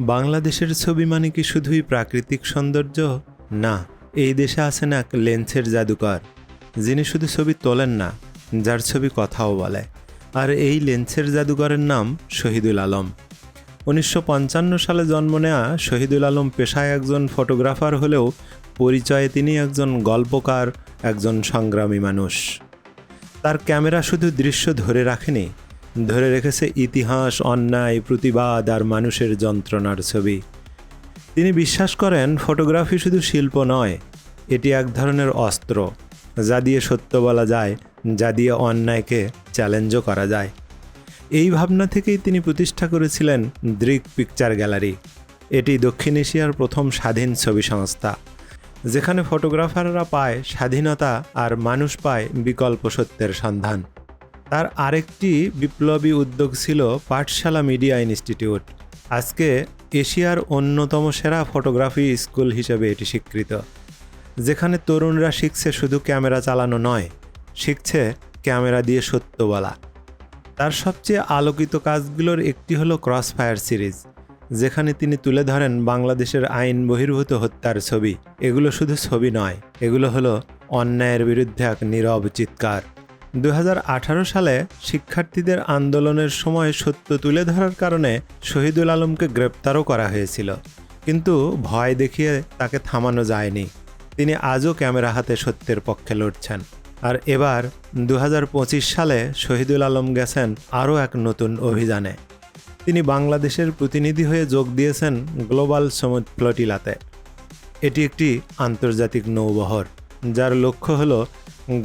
বাংলাদেশের ছবি মানে কি শুধুই প্রাকৃতিক সৌন্দর্য? না, এই দেশে আছেন এক লেন্সের জাদুকর, যিনি শুধু ছবি তোলেন না, যার ছবি কথাও বলে। আর এই লেন্সের জাদুকরের নাম শহীদুল আলম। উনিশশো পঞ্চান্ন সালে জন্ম নেওয়া শহীদুল আলম পেশায় একজন ফটোগ্রাফার হলেও পরিচয়ে তিনি একজন গল্পকার, একজন সংগ্রামী মানুষ। তার ক্যামেরা শুধু দৃশ্য ধরে রাখেনি ধরে রেখেছে ইতিহাস, অন্যায়, প্রতিবাদ আর মানুষের যন্ত্রণার ছবি। তিনি বিশ্বাস করেন ফটোগ্রাফি শুধু শিল্প নয়, এটি এক ধরনের অস্ত্র, যা দিয়ে সত্য বলা যায়, যা দিয়ে অন্যায়কে চ্যালেঞ্জও করা যায়। এই ভাবনা থেকেই তিনি প্রতিষ্ঠা করেছিলেন দৃক পিকচার গ্যালারি। এটি দক্ষিণ এশিয়ার প্রথম স্বাধীন ছবি সংস্থা, যেখানে ফটোগ্রাফাররা পায় স্বাধীনতা আর মানুষ পায় বিকল্প সত্যের সন্ধান। তার আরেকটি বিপ্লবী উদ্যোগ ছিল পাঠশালা মিডিয়া ইনস্টিটিউট। আজকে এশিয়ার অন্যতম সেরা ফটোগ্রাফি স্কুল হিসেবে এটি স্বীকৃত। যেখানে তরুণরা শিখছে শুধু ক্যামেরা চালানো নয়, শিখছে ক্যামেরা দিয়ে সত্য বলা। তার সবচেয়ে আলোকিত কাজগুলোর একটি হলো ক্রস ফায়ার সিরিজ, যেখানে তিনি তুলে ধরেন বাংলাদেশের আইন বহির্ভূত হত্যার ছবি। এগুলো শুধু ছবি নয়, এগুলো হলো অন্যায়ের বিরুদ্ধে এক নীরব চিৎকার। দু হাজার আঠারো সালে শিক্ষার্থীদের আন্দোলনের সময় সত্য তুলে ধরার কারণে শহীদুল আলমকে গ্রেপ্তারও করা হয়েছিল। কিন্তু ভয় দেখিয়ে তাকে থামানো যায়নি। তিনি আজও ক্যামেরা হাতে সত্যের পক্ষে লড়ছেন। আর এবার দু হাজার পঁচিশ সালে শহীদুল আলম গেছেন আরও এক নতুন অভিযানে। তিনি বাংলাদেশের প্রতিনিধি হয়ে যোগ দিয়েছেন গ্লোবাল সমুদ ফ্লটিলাতে। এটি একটি আন্তর্জাতিক নৌবহর, যার লক্ষ্য হল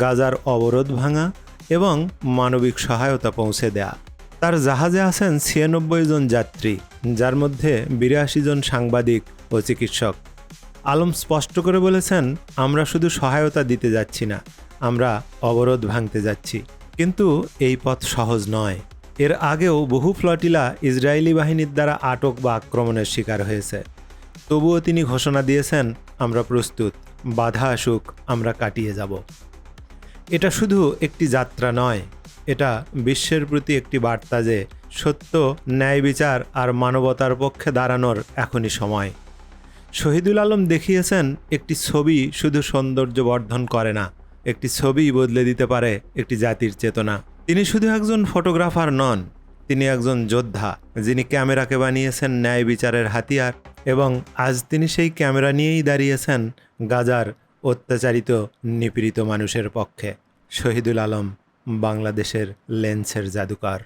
গাজার অবরোধ ভাঙা এবং মানবিক সহায়তা পৌঁছে দেয়া। তার জাহাজে আছেন ছিয়ানব্বই জন যাত্রী, যার মধ্যে বিরাশি জন সাংবাদিক ও চিকিৎসক। আলম স্পষ্ট করে বলেছেন, আমরা শুধু সহায়তা দিতে যাচ্ছি না, আমরা অবরোধ ভাঙতে যাচ্ছি। কিন্তু এই পথ সহজ নয়। এর আগেও বহু ফ্লটিলা ইসরায়েলি বাহিনীর দ্বারা আটক বা আক্রমণের শিকার হয়েছে। তবুও তিনি ঘোষণা দিয়েছেন, আমরা প্রস্তুত, বাধা আসুক, আমরা কাটিয়ে যাব। এটা শুধু একটি যাত্রা নয়, এটা বিশ্বের প্রতি একটি বার্তা যে সত্য, ন্যায় বিচার আর মানবতার পক্ষে দাঁড়ানোর এখনই সময়। শহীদুল আলম দেখিয়েছেন, একটি ছবি শুধু সৌন্দর্য বর্ধন করে না, একটি ছবি বদলে দিতে পারে একটি জাতির চেতনা। তিনি শুধু একজন ফটোগ্রাফার নন, তিনি একজন যোদ্ধা, যিনি ক্যামেরাকে বানিয়েছেন ন্যায় বিচারের হাতিয়ার এবং আজ তিনি সেই ক্যামেরা নিয়েই দাঁড়িয়েছেন গাজার অত্যাচারিত নিপীড়িত মানুষের পক্ষে শহীদুল আলম বাংলাদেশের লেন্সের জাদুকর।